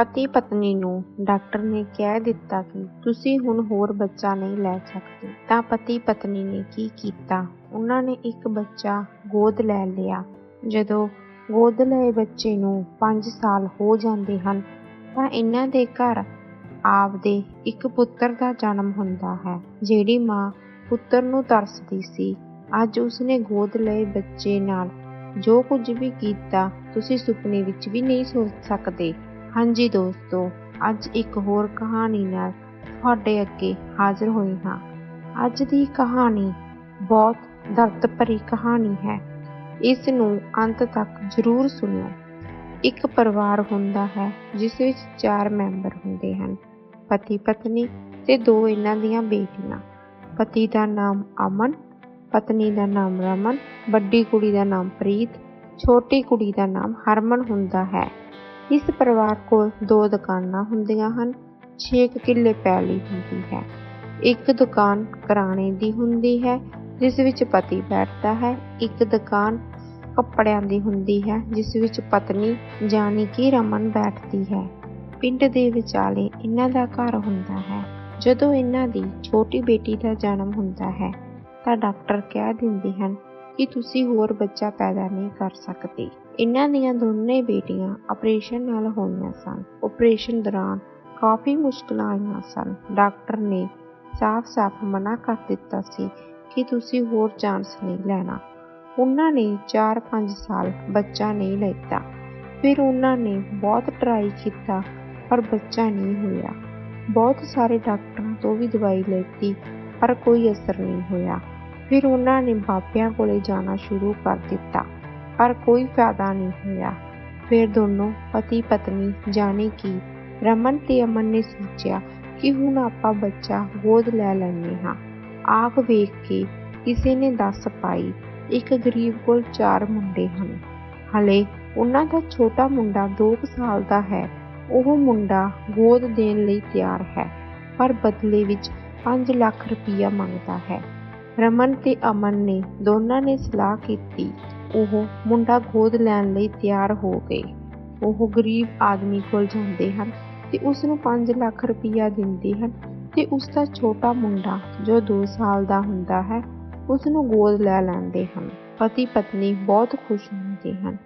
ਪਤੀ ਪਤਨੀ ਨੂੰ ਡਾਕਟਰ ਨੇ ਕਹਿ ਦਿੱਤਾ ਕਿ ਤੁਸੀਂ ਹੁਣ ਹੋਰ ਬੱਚਾ ਨਹੀਂ ਲੈ ਸਕਦੇ। ਤਾਂ ਪਤੀ ਪਤਨੀ ਨੇ ਕੀ ਕੀਤਾ? ਉਹਨਾਂ ਨੇ ਇੱਕ ਬੱਚਾ ਗੋਦ ਲੈ ਲਿਆ। ਜਦੋਂ ਗੋਦ ਲਏ ਬੱਚੇ ਨੂੰ 5 ਸਾਲ ਹੋ ਜਾਂਦੇ ਹਨ, ਤਾਂ ਇਹਨਾਂ ਦੇ ਘਰ ਆਪਦੇ ਇੱਕ ਪੁੱਤਰ ਦਾ ਜਨਮ ਹੁੰਦਾ ਹੈ, ਜਿਹੜੀ ਮਾਂ ਪੁੱਤਰ ਨੂੰ ਤਰਸਦੀ ਸੀ। ਅੱਜ ਉਸਨੇ ਗੋਦ ਲਏ ਬੱਚੇ ਨਾਲ ਜੋ ਕੁਝ ਵੀ ਕੀਤਾ, ਤੁਸੀਂ ਸੁਪਨੇ ਵਿੱਚ ਵੀ ਨਹੀਂ ਸੋਚ ਸਕਦੇ। ਹਾਂਜੀ ਦੋਸਤੋ, ਅੱਜ ਇੱਕ ਹੋਰ ਕਹਾਣੀ ਨਾਲ ਤੁਹਾਡੇ ਅੱਗੇ ਹਾਜ਼ਰ ਹੋਈ ਹਾਂ। ਅੱਜ ਦੀ ਕਹਾਣੀ ਬਹੁਤ ਦਰਦ ਭਰੀ ਕਹਾਣੀ ਹੈ। ਇਸ ਨੂੰ ਅੰਤ ਤੱਕ ਜ਼ਰੂਰ ਸੁਣਿਓ। ਇੱਕ ਪਰਿਵਾਰ ਹੁੰਦਾ ਹੈ, ਜਿਸ ਵਿੱਚ ਚਾਰ ਮੈਂਬਰ ਹੁੰਦੇ ਹਨ ਪਤੀ ਪਤਨੀ ਤੇ ਦੋ ਇਹਨਾਂ ਦੀਆਂ ਬੇਟੀਆਂ। ਪਤੀ ਦਾ ਨਾਮ ਅਮਨ, ਪਤਨੀ ਦਾ ਨਾਮ ਰਮਨ, ਵੱਡੀ ਕੁੜੀ ਦਾ ਨਾਮ ਪ੍ਰੀਤ, ਛੋਟੀ ਕੁੜੀ ਦਾ ਨਾਮ ਹਰਮਨ ਹੁੰਦਾ ਹੈ। ਇਸ ਪਰਿਵਾਰ ਕੋਲ ਦੋ ਦੁਕਾਨਾਂ ਹੁੰਦੀਆਂ ਹਨ 6 ਕਿੱਲੇ ਪੈਲੀ ਹੁੰਦੀ ਹੈ। ਇੱਕ ਦੁਕਾਨ ਕਰਾਣੇ ਦੀ ਹੁੰਦੀ ਹੈ, ਜਿਸ ਵਿੱਚ ਪਤੀ ਬੈਠਦਾ ਹੈ। ਇੱਕ ਦੁਕਾਨ ਕੱਪੜਿਆਂ ਦੀ ਹੁੰਦੀ ਹੈ, ਜਿਸ ਵਿੱਚ ਪਤਨੀ ਜਾਨੀ ਕਿ ਰਮਨ ਬੈਠਦੀ ਹੈ। ਪਿੰਡ ਦੇ ਵਿਚਾਲੇ ਇਹਨਾਂ ਦਾ ਘਰ ਹੁੰਦਾ ਹੈ। ਜਦੋਂ ਇਹਨਾਂ ਦੀ ਛੋਟੀ ਬੇਟੀ ਦਾ ਜਨਮ ਹੁੰਦਾ ਹੈ, ਤਾਂ ਡਾਕਟਰ ਕਹਿ ਦਿੰਦੇ ਹਨ ਕਿ ਤੁਸੀਂ ਹੋਰ ਬੱਚਾ ਪੈਦਾ ਨਹੀਂ ਕਰ ਸਕਦੇ। ਇਹਨਾਂ ਦੀਆਂ ਦੋਨੇ ਬੇਟੀਆਂ ਆਪਰੇਸ਼ਨ ਨਾਲ ਹੋਈਆਂ ਸਨ। ਆਪਰੇਸ਼ਨ ਦੌਰਾਨ ਕਾਫੀ ਮੁਸ਼ਕਲਾਂ ਆਈਆਂ ਸਨ। ਡਾਕਟਰ ਨੇ ਸਾਫ਼-ਸਾਫ਼ ਮਨਾ ਕਰ ਦਿੱਤਾ ਸੀ ਕਿ ਤੁਸੀਂ ਹੋਰ ਚਾਂਸ ਨਹੀਂ ਲੈਣਾ। ਉਹਨਾਂ ਨੇ 4-5 ਸਾਲ ਬੱਚਾ ਨਹੀਂ ਲੈਤਾ। ਫਿਰ ਉਹਨਾਂ ਨੇ ਬਹੁਤ ਟਰਾਈ ਕੀਤਾ, ਪਰ ਬੱਚਾ ਨਹੀਂ ਹੋਇਆ। ਬਹੁਤ ਸਾਰੇ ਡਾਕਟਰਾਂ ਤੋਂ ਵੀ ਦਵਾਈ ਲੈਤੀ, ਪਰ ਕੋਈ ਅਸਰ ਨਹੀਂ ਹੋਇਆ। ਫਿਰ ਉਹਨਾਂ ਨੇ ਬਾਬਿਆਂ ਕੋਲ ਜਾਣਾ ਸ਼ੁਰੂ ਕਰ ਦਿੱਤਾ। ਪਰ ਕੋਈ ਫਾਇਦਾ ਨਹੀਂ ਹੋਇਆ। ਫਿਰ ਦੋਨੋਂ ਪਤੀ ਪਤਨੀ ਜਾਣੇ ਕਿ ਰਮਨ ਤੇ ਅਮਨ ਨੇ ਸੋਚਿਆ ਕਿ ਹੁਣ ਆਪਾਂ ਬੱਚਾ ਗੋਦ ਲੈ ਲੈਂਦੇ ਹਾਂ। ਆਖ ਵੇਖ ਕੇ ਕਿਸੇ ਨੇ ਦੱਸ ਪਾਈ, ਇੱਕ ਗਰੀਬ ਕੋਲ ਚਾਰ ਮੁੰਡੇ ਹਨ। ਹਲੇ ਉਹਨਾਂ ਦਾ ਛੋਟਾ ਮੁੰਡਾ 2 ਸਾਲ ਦਾ ਹੈ, ਉਹ ਮੁੰਡਾ ਗੋਦ ਦੇਣ ਲਈ ਤਿਆਰ ਹੈ, ਪਰ ਬਦਲੇ ਵਿੱਚ 5 ਲੱਖ ਰੁਪਈਆ ਮੰਗਦਾ ਹੈ। ਰਮਨ ਤੇ ਅਮਨ ਨੇ ਦੋਨਾਂ ਨੇ ਸਲਾਹ ਕੀਤੀ ਉਹ ਮੁੰਡਾ ਗੋਦ ਲੈਣ ਲਈ ਤਿਆਰ ਹੋ ਗਏ। ਉਹ ਗਰੀਬ ਆਦਮੀ ਕੋਲ ਜਾਂਦੇ ਹਨ ਤੇ ਉਸ ਨੂੰ 5 ਲੱਖ ਰੁਪਈਆ ਦਿੰਦੇ ਹਨ ਤੇ ਉਸ ਦਾ ਛੋਟਾ ਮੁੰਡਾ ਜੋ 2 ਸਾਲ ਦਾ ਹੁੰਦਾ ਹੈ ਉਸ ਨੂੰ ਗੋਦ ਲੈ ਲੈਂਦੇ ਹਨ। ਪਤੀ ਪਤਨੀ ਬਹੁਤ ਖੁਸ਼ ਹੁੰਦੇ ਹਨ।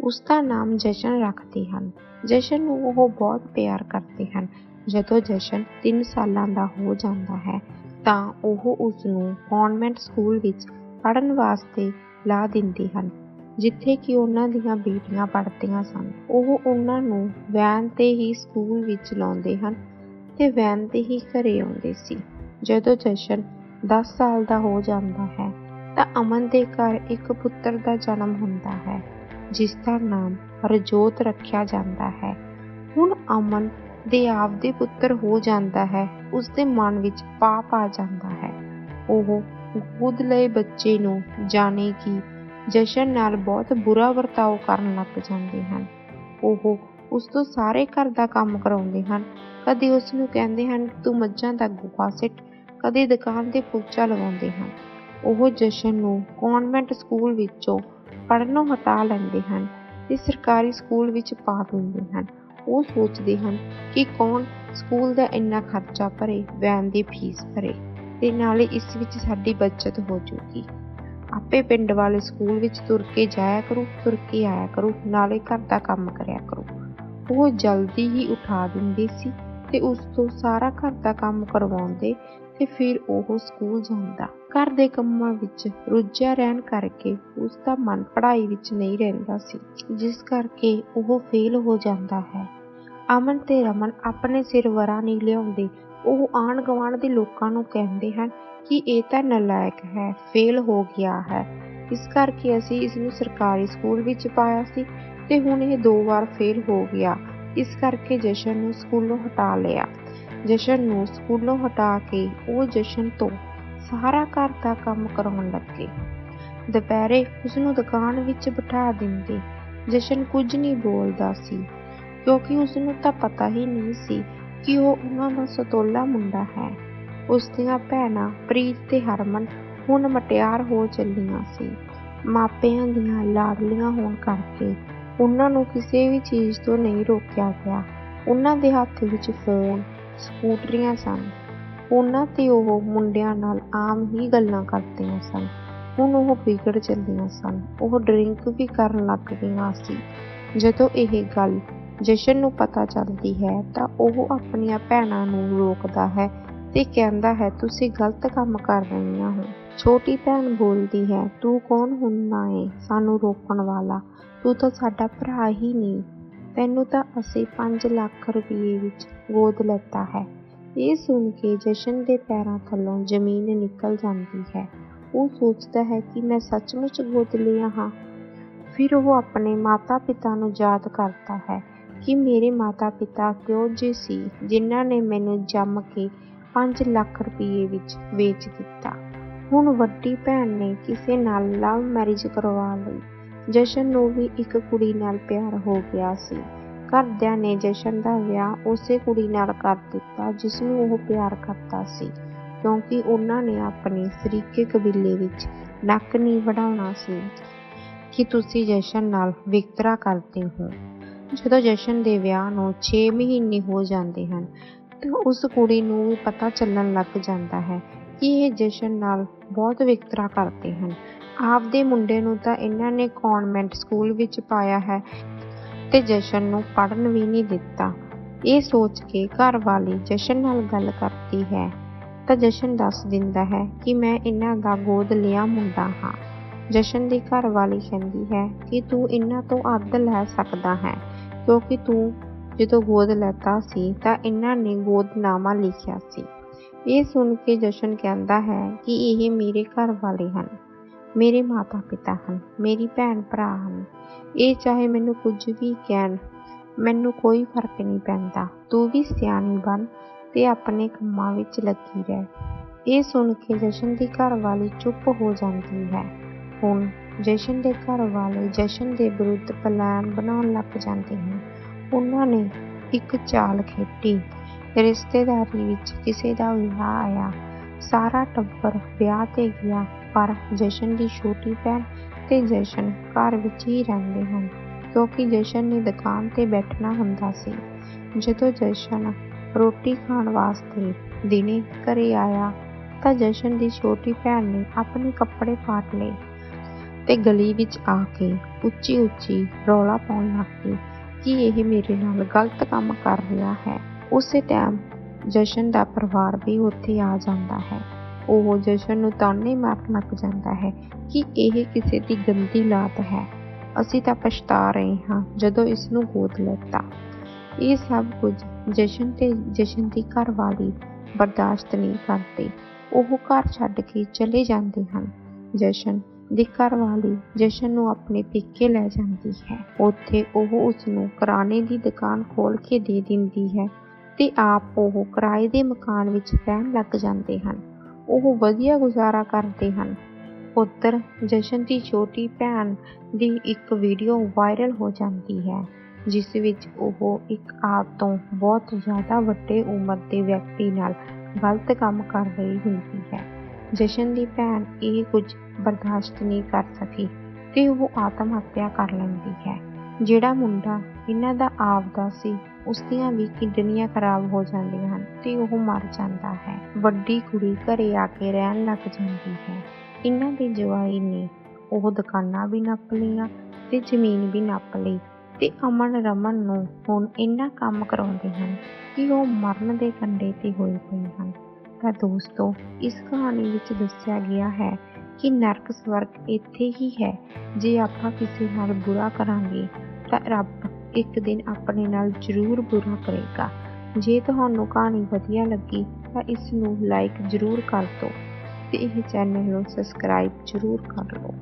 ਉਸ ਦਾ ਨਾਮ ਜਸ਼ਨ ਰੱਖਦੇ ਹਨ। ਜਸ਼ਨ ਨੂੰ ਉਹ ਬਹੁਤ ਪਿਆਰ ਕਰਦੇ ਹਨ। ਜਦੋਂ ਜਸ਼ਨ 3 ਸਾਲਾਂ ਦਾ ਹੋ ਜਾਂਦਾ ਹੈ ਤਾਂ ਉਹ ਉਸ ਨੂੰ ਕਨਵੈਂਟ ਸਕੂਲ ਵਿੱਚ ਪੜ੍ਹਨ ਵਾਸਤੇ ਲਾ ਦਿੰਦੇ ਹਨ। ਜਿੱਥੇ ਕਿ ਉਹਨਾਂ ਦੀਆਂ ਬੇਟੀਆਂ ਪੜ੍ਹਦੀਆਂ ਸਨ। ਉਹ ਉਹਨਾਂ ਨੂੰ ਵੈਨ ਤੇ ਹੀ ਸਕੂਲ ਵਿੱਚ ਲਾਉਂਦੇ ਹਨ ਤੇ ਵੈਨ ਤੇ ਹੀ ਘਰੇ ਆਉਂਦੇ ਸੀ। ਜਦੋਂ ਜਸ਼ਨ 10 ਸਾਲ ਦਾ ਹੋ ਜਾਂਦਾ ਹੈ, ਤਾਂ ਅਮਨ ਦੇ ਘਰ ਇੱਕ ਪੁੱਤਰ ਦਾ ਜਨਮ ਹੁੰਦਾ ਹੈ, ਜਿਸ ਦਾ ਨਾਮ ਰਜੋਤ ਰੱਖਿਆ ਜਾਂਦਾ ਹੈ। ਹੁਣ ਅਮਨ ਦੇ ਆਪਦੇ ਪੁੱਤਰ ਹੋ ਜਾਂਦਾ ਹੈ ਉਸ ਦੇ ਮਨ ਵਿੱਚ ਪਾਪ ਆ ਜਾਂਦਾ ਹੈ। ਉਹ ਗੋਦ ਲਏ ਬੱਚੇ ਨੂੰ ਜਾਣੇ ਕਿ ਜਸ਼ਨ ਨਾਲ ਬਹੁਤ ਬੁਰਾ ਵਰਤਾਓ ਕਰਨ ਲੱਗ ਜਾਂਦੇ ਹਨ। ਉਹ ਉਸ ਤੋਂ ਸਾਰੇ ਘਰ ਦਾ ਕੰਮ ਕਰਾਉਂਦੇ ਹਨ। ਕਦੇ ਉਸ ਨੂੰ ਕਹਿੰਦੇ ਹਨ, ਤੂੰ ਮੱਝਾਂ ਦਾ ਗੋਹਾ ਸਿੱਟ। ਕਦੇ ਦੁਕਾਨ ਤੇ ਪੋਚਾ ਲਗਾਉਂਦੇ ਹਨ। ਉਹ ਜਸ਼ਨ ਨੂੰ ਕਨਵੈਂਟ ਸਕੂਲ ਵਿੱਚੋਂ ਪੜ੍ਹਨੋਂ ਹਟਾ ਲੈਂਦੇ ਹਨ ਤੇ ਸਰਕਾਰੀ ਸਕੂਲ ਵਿੱਚ ਪਾ ਦਿੰਦੇ ਹਨ। ਉਹ ਸੋਚਦੇ ਹਨ ਕਿ ਕੌਣ ਸਕੂਲ ਦਾ ਇੰਨਾ ਖਰਚਾ ਭਰੇ ਵੈਨ ਦੀ ਫੀਸ ਭਰੇ। ਤੇ ਨਾਲੇ ਇਸ ਵਿੱਚ ਸਾਡੀ ਬਚਤ ਹੋ ਜੂਗੀ। ਆਪੇ ਪਿੰਡ ਵਾਲੇ ਸਕੂਲ ਵਿੱਚ ਤੁਰ ਕੇ ਜਾਇਆ ਕਰੂ, ਤੁਰ ਕੇ ਆਇਆ ਕਰੂ, ਨਾਲੇ ਘਰ ਦਾ ਕੰਮ ਕਰਿਆ ਕਰੂ। ਉਹ ਜਲਦੀ ਹੀ ਉਠਾ ਦਿੰਦੇ ਸੀ ਤੇ ਉਸ ਤੋਂ ਸਾਰਾ ਘਰ ਦਾ ਕੰਮ ਕਰਵਾਉਂਦੇ ਤੇ ਫਿਰ ਉਹ ਸਕੂਲ ਜਾਂਦਾ। ਘਰ ਦੇ ਕੰਮਾਂ ਵਿੱਚ ਰੁੱਝਿਆ ਰਹਿਣ ਕਰਕੇ ਉਸ ਦਾ ਮਨ ਪੜ੍ਹਾਈ ਵਿੱਚ ਨਹੀਂ ਰਹਿੰਦਾ ਸੀ, ਜਿਸ ਕਰਕੇ ਉਹ ਫੇਲ ਹੋ ਜਾਂਦਾ ਹੈ। ਅਮਨ ਤੇ ਰਮਨ ਆਪਣੇ ਸਿਰ ਵਰਾ ਨਹੀਂ ਲਿਆਉਂਦੇ ਉਹ ਆਣ ਗਵਾਂਢ ਦੇ ਲੋਕਾਂ ਨੂੰ ਕਹਿੰਦੇ ਹਨ ਕਿ ਇਹ ਤਾਂ ਨਲਾਇਕ ਹੈ, ਫੇਲ ਹੋ ਗਿਆ ਹੈ। ਇਸ ਕਰਕੇ ਅਸੀਂ ਇਸ ਨੂੰ ਸਰਕਾਰੀ ਸਕੂਲ ਵਿੱਚ ਪਾਇਆ ਸੀ ਤੇ ਹੁਣ ਇਹ ਦੋ ਵਾਰ ਫੇਲ ਹੋ ਗਿਆ। ਇਸ ਕਰਕੇ ਜਸ਼ਨ ਨੂੰ ਸਕੂਲੋਂ ਹਟਾ ਲਿਆ। ਜਸ਼ਨ ਨੂੰ ਸਕੂਲੋਂ ਹਟਾ ਕੇ ਉਹ ਜਸ਼ਨ ਤੋਂ ਸਾਰਾ ਘਰ ਦਾ ਕੰਮ ਕਰਾਉਣ ਲੱਗੇ। ਦੁਪਹਿਰੇ ਉਸ ਨੂੰ ਦੁਕਾਨ ਵਿੱਚ ਬਿਠਾ ਦਿੰਦੇ। ਜਸ਼ਨ ਕੁਝ ਨਹੀਂ ਬੋਲਦਾ ਸੀ, ਕਿਉਂਕਿ ਉਸ ਨੂੰ ਤਾਂ ਪਤਾ ਹੀ ਨਹੀਂ ਸੀ ਕਿ ਉਹ ਉਹਨਾਂ ਦਾ ਸਤੋਲਾ ਮੁੰਡਾ ਹੈ। ਉਸ ਦੀਆਂ ਭੈਣਾਂ ਪ੍ਰੀਤ ਤੇ ਹਰਮਨ ਹੁਣ ਮਟਿਆਰ ਹੋ ਚੱਲੀਆਂ ਸੀ। ਮਾਪਿਆਂ ਦੀਆਂ ਲਾਡਲੀਆਂ ਹੋਣ ਕਰਕੇ ਉਹਨਾਂ ਨੂੰ ਕਿਸੇ ਵੀ ਚੀਜ਼ ਤੋਂ ਨਹੀਂ ਰੋਕਿਆ ਗਿਆ। ਉਹਨਾਂ ਦੇ ਹੱਥ ਵਿੱਚ ਫੋਨ, ਸਕੂਟਰੀਆਂ ਸਨ। ਉਹਨਾਂ ਤੇ ਉਹ ਮੁੰਡਿਆਂ ਨਾਲ ਆਮ ਹੀ ਗੱਲਾਂ ਕਰਦੀਆਂ ਸਨ। ਹੁਣ ਉਹ ਵਿਗੜ ਚੱਲੀਆਂ ਸਨ। ਉਹ ਡਰਿੰਕ ਵੀ ਕਰਨ ਲੱਗ ਗਈਆਂ ਸੀ। ਜਦੋਂ ਇਹ ਗੱਲ ਜਸ਼ਨ ਨੂੰ ਪਤਾ ਚੱਲਦੀ ਹੈ ਤਾਂ ਉਹ ਆਪਣੀਆਂ ਭੈਣਾਂ ਨੂੰ ਰੋਕਦਾ ਹੈ ਤੇ ਕਹਿੰਦਾ ਹੈ, ਤੁਸੀਂ ਗਲਤ ਕੰਮ ਕਰ ਰਹੀਆਂ ਹੋ। ਛੋਟੀ ਭੈਣ ਬੋਲਦੀ ਹੈ, ਤੂੰ ਕੌਣ ਹੁੰਦਾ ਏ? ਸਾਨੂੰ ਰੋਕਣ ਵਾਲਾ। ਤੂੰ ਤਾਂ ਸਾਡਾ ਭਰਾ ਹੀ ਨਹੀਂ। ਤੈਨੂੰ ਤਾਂ ਅਸੀਂ 5 ਲੱਖ ਰੁਪਏ ਵਿੱਚ ਗੋਦ ਲੈਤਾ ਹੈ। ਇਹ ਸੁਣ ਕੇ ਜਸ਼ਨ ਦੇ ਪੈਰਾਂ ਥੱਲੋਂ ਜ਼ਮੀਨ ਨਿਕਲ ਜਾਂਦੀ ਹੈ। ਉਹ ਸੋਚਦਾ ਹੈ ਕਿ ਮੈਂ ਸੱਚਮੁੱਚ ਗੋਦ ਲਿਆ ਹਾਂ। ਫਿਰ ਉਹ ਆਪਣੇ ਮਾਤਾ-ਪਿਤਾ ਨੂੰ ਯਾਦ ਕਰਦਾ ਹੈ। ਕਿ ਮੇਰੇ ਮਾਤਾ-ਪਿਤਾ ਕਿਹੋ ਜਿਹੇ ਸੀ, ਜਿਨ੍ਹਾਂ ਨੇ ਮੈਨੂੰ ਜੰਮ ਕੇ 5 ਲੱਖ ਰੁਪਏ ਵਿੱਚ ਵੇਚ ਦਿੱਤਾ। ਹੁਣ ਵੱਡੀ ਭੈਣ ਨੇ ਕਿਸੇ ਨਾਲ ਲਵ ਮੈਰਿਜ ਕਰਵਾ ਲਈ। ਜਸ਼ਨ ਨੂੰ ਵੀ ਇੱਕ ਕੁੜੀ ਨਾਲ ਪਿਆਰ ਹੋ ਗਿਆ ਸੀ। ਘਰਦਿਆਂ ਨੇ ਜਸ਼ਨ ਦਾ ਵਿਆਹ ਉਸੇ ਕੁੜੀ ਨਾਲ ਕਰ ਦਿੱਤਾ, ਜਿਸ ਨੂੰ ਉਹ ਪਿਆਰ ਕਰਦਾ ਸੀ, ਕਿਉਂਕਿ ਉਹਨਾਂ ਨੇ ਆਪਣੇ ਸਰੀਕੇ ਕਬੀਲੇ ਵਿੱਚ ਨੱਕ ਨਹੀਂ ਵਢਾਉਣਾ ਸੀ। ਕਿ ਤੁਸੀਂ ਜਸ਼ਨ ਨਾਲ ਵਿਤਕਰਾ ਕਰਦੇ ਹੋ? ਜਦੋਂ ਜਸ਼ਨ ਦੇ ਵਿਆਹ ਨੂੰ 6 ਮਹੀਨੇ ਹੋ ਜਾਂਦੇ ਹਨ, ਤਾਂ ਉਸ ਕੁੜੀ ਨੂੰ ਵੀ ਪਤਾ ਚੱਲਣ ਲੱਗ ਜਾਂਦਾ ਹੈ ਕਿ ਇਹ ਜਸ਼ਨ ਨਾਲ ਬਹੁਤ ਵਿਤਕਰਾ ਕਰਦੇ ਹਨ। ਆਪਦੇ ਮੁੰਡੇ ਨੂੰ ਤਾਂ ਇਹਨਾਂ ਨੇ ਕਨਵੈਂਟ ਸਕੂਲ ਵਿੱਚ ਪਾਇਆ ਹੈ ਤੇ ਜਸ਼ਨ ਨੂੰ ਪੜ੍ਹਨ ਵੀ ਨਹੀਂ ਦਿੱਤਾ। ਇਹ ਸੋਚ ਕੇ ਘਰ ਵਾਲੀ ਜਸ਼ਨ ਨਾਲ ਗੱਲ ਕਰਦੀ ਹੈ, ਤਾਂ ਜਸ਼ਨ ਦੱਸ ਦਿੰਦਾ ਹੈ ਕਿ ਮੈਂ ਇਹਨਾਂ ਦਾ ਗੋਦ ਲਿਆ ਮੁੰਡਾ ਹਾਂ। ਜਸ਼ਨ ਦੀ ਘਰ ਵਾਲੀ ਕਹਿੰਦੀ ਹੈ ਕਿ ਤੂੰ ਇਹਨਾਂ ਤੋਂ ਅੱਧ ਲੈ ਸਕਦਾ ਹੈ। ਕਿਉਂਕਿ ਤੂੰ ਜਦੋਂ ਗੋਦ ਲੈਤਾ ਸੀ ਤਾਂ ਇਹਨਾਂ ਨੇ ਗੋਦਨਾਮਾ ਲਿਖਿਆ ਸੀ। ਇਹ ਸੁਣ ਕੇ ਜਸ਼ਨ ਕਹਿੰਦਾ ਹੈ ਕਿ ਇਹ ਮੇਰੇ ਘਰ ਵਾਲੇ ਹਨ, ਮੇਰੇ ਮਾਤਾ ਪਿਤਾ ਹਨ, ਮੇਰੀ ਭੈਣ ਭਰਾ ਹਨ। ਇਹ ਚਾਹੇ ਮੈਨੂੰ ਕੁਝ ਵੀ ਕਹਿਣ, ਮੈਨੂੰ ਕੋਈ ਫ਼ਰਕ ਨਹੀਂ ਪੈਂਦਾ। ਤੂੰ ਵੀ ਸਿਆਣੀ ਬਣ ਤੇ ਆਪਣੇ ਕੰਮਾਂ ਵਿੱਚ ਲੱਗੀ ਰਹਿ। ਇਹ ਸੁਣ ਕੇ ਜਸ਼ਨ ਦੀ ਘਰਵਾਲੀ ਚੁੱਪ ਹੋ ਜਾਂਦੀ ਹੈ। ਹੁਣ ਜਸ਼ਨ ਦੇ ਘਰ ਵਾਲੇ ਜਸ਼ਨ ਦੇ ਵਿਰੁੱਧ ਪਲਾਨ ਬਣਾਉਣ ਲੱਗ ਜਾਂਦੇ ਹਨ। ਉਹਨਾਂ ਨੇ ਇੱਕ ਚਾਲ ਖੇਡੀ। ਰਿਸ਼ਤੇਦਾਰੀ ਵਿੱਚ ਕਿਸੇ ਦਾ ਵਿਆਹ ਆਇਆ। ਸਾਰਾ ਟੱਬਰ ਵਿਆਹ ਤੇ ਗਿਆ, ਪਰ ਜਸ਼ਨ ਦੀ ਛੋਟੀ ਭੈਣ ਤੇ ਜਸ਼ਨ ਘਰ ਵਿੱਚ ਹੀ ਰਹਿੰਦੇ ਹਨ, ਕਿਉਂਕਿ ਜਸ਼ਨ ਨੇ ਦੁਕਾਨ ਤੇ ਬੈਠਣਾ ਹੁੰਦਾ ਸੀ। ਜਦੋਂ ਜਸ਼ਨ ਰੋਟੀ ਖਾਣ ਵਾਸਤੇ ਦਿਨੇ ਘਰੇ ਆਇਆ, ਤਾਂ ਜਸ਼ਨ ਦੀ ਛੋਟੀ ਭੈਣ ਨੇ ਆਪਣੇ ਕੱਪੜੇ ਪਾਟ ਲਏ। ਤੇ ਗਲੀ ਵਿੱਚ ਆ ਕੇ ਉੱਚੀ ਉੱਚੀ ਰੌਲਾ ਪਾਉਣ ਲੱਗ ਪਈ। ਕਿ ਇਹ ਮੇਰੇ ਨਾਲ ਗਲਤ ਕੰਮ ਕਰ ਰਿਹਾ ਹੈ? ਉਸੇ ਟਾਈਮ ਜਸ਼ਨ ਦਾ ਪਰਿਵਾਰ ਵੀ ਉੱਥੇ ਆ ਜਾਂਦਾ ਹੈ। ਉਹ ਜਸ਼ਨ ਨੂੰ ਤਾਨੇ ਮਾਰਨ ਲੱਗ ਜਾਂਦਾ ਹੈ ਕਿ ਇਹ ਕਿਸੇ ਦੀ ਗੰਦੀ ਲਾਤ ਹੈ। ਅਸੀਂ ਤਾਂ ਪਛਤਾ ਰਹੇ ਹਾਂ ਜਦੋਂ ਇਸ ਨੂੰ ਗੋਦ ਲੈਤਾ। ਇਹ ਸਭ ਕੁਝ ਜਸ਼ਨ ਤੇ ਜਸ਼ਨ ਦੀ ਘਰਵਾਲੀ ਬਰਦਾਸ਼ਤ ਨਹੀਂ ਕਰਦੇ। ਉਹ ਘਰ ਛੱਡ ਕੇ ਚਲੇ ਜਾਂਦੇ ਹਨ। ਜਸ਼ਨ ਦੀ ਘਰਵਾਲੀ ਜਸ਼ਨ ਨੂੰ ਆਪਣੇ ਪੇਕੇ ਲੈ ਜਾਂਦੀ ਹੈ। ਉੱਥੇ ਉਹ ਉਸ ਨੂੰ ਕਰਾਣੇ ਦੀ ਦੁਕਾਨ ਖੋਲ ਕੇ ਦੇ ਦਿੰਦੀ ਹੈ ਤੇ ਆਪ ਉਹ ਕਿਰਾਏ ਦੇ ਮਕਾਨ ਵਿੱਚ ਰਹਿਣ ਲੱਗ ਜਾਂਦੇ ਹਨ। ਉਹ ਵਧੀਆ ਗੁਜ਼ਾਰਾ ਕਰਦੇ ਹਨ। ਉੱਧਰ ਜਸ਼ਨ ਦੀ ਛੋਟੀ ਭੈਣ ਦੀ ਇੱਕ ਵੀਡੀਓ ਵਾਇਰਲ ਹੋ ਜਾਂਦੀ ਹੈ, ਜਿਸ ਵਿੱਚ ਉਹ ਇੱਕ ਆਪ ਤੋਂ ਬਹੁਤ ਜ਼ਿਆਦਾ ਵੱਡੇ ਉਮਰ ਦੇ ਵਿਅਕਤੀ ਨਾਲ ਗਲਤ ਕੰਮ ਕਰ ਰਹੀ ਹੁੰਦੀ ਹੈ। ਜਸ਼ਨ ਦੀ ਭੈਣ ਇਹ ਕੁਝ ਬਰਦਾਸ਼ਤ ਨਹੀਂ ਕਰ ਸਕੀ ਤੇ ਉਹ ਆਤਮ ਹੱਤਿਆ ਕਰ ਲੈਂਦੀ ਹੈ। ਜਿਹੜਾ ਮੁੰਡਾ ਇਹਨਾਂ ਦਾ ਆਪਦਾ ਸੀ ਉਸ ਦੀਆਂ ਵੀ ਕਿਡਨੀਆਂ ਖਰਾਬ ਹੋ ਜਾਂਦੀਆਂ ਹਨ ਤੇ ਉਹ ਮਰ ਜਾਂਦਾ ਹੈ। ਵੱਡੀ ਕੁੜੀ ਘਰੇ ਆ ਕੇ ਰਹਿਣ ਲੱਗ ਜਾਂਦੀ ਹੈ। ਇਹਨਾਂ ਦੇ ਜਵਾਈ ਨੇ ਉਹ ਦੁਕਾਨਾਂ ਵੀ ਨੱਪ ਲਈਆਂ ਤੇ ਜ਼ਮੀਨ ਵੀ ਨੱਪ ਲਈ ਤੇ ਅਮਨ ਰਮਨ ਨੂੰ ਹੁਣ ਇੰਨਾ ਕੰਮ ਕਰਾਉਂਦੇ ਹਨ ਕਿ ਉਹ ਮਰਨ ਦੇ ਕੰਢੇ ਤੇ ਹੋਏ ਪਏ ਹਨ। ਤਾਂ ਦੋਸਤੋ ਇਸ ਕਹਾਣੀ ਵਿੱਚ ਦੱਸਿਆ ਗਿਆ ਹੈ ਕਿ ਨਰਕ ਸਵਰਗ ਇੱਥੇ ਹੀ ਹੈ। ਜੇ ਆਪਾਂ ਕਿਸੇ ਨਾਲ ਬੁਰਾ ਕਰਾਂਗੇ, ਤਾਂ ਰੱਬ ਇੱਕ ਦਿਨ ਆਪਣੇ ਨਾਲ ਜ਼ਰੂਰ ਬੁਰਾ ਕਰੇਗਾ। ਜੇ ਤੁਹਾਨੂੰ ਕਹਾਣੀ ਵਧੀਆ ਲੱਗੀ, ਤਾਂ ਇਸ ਨੂੰ ਲਾਈਕ ਜ਼ਰੂਰ ਕਰ ਦਿਓ ਤੇ ਇਹ ਚੈਨਲ ਨੂੰ ਸਬਸਕ੍ਰਾਈਬ ਜ਼ਰੂਰ ਕਰ ਲਓ।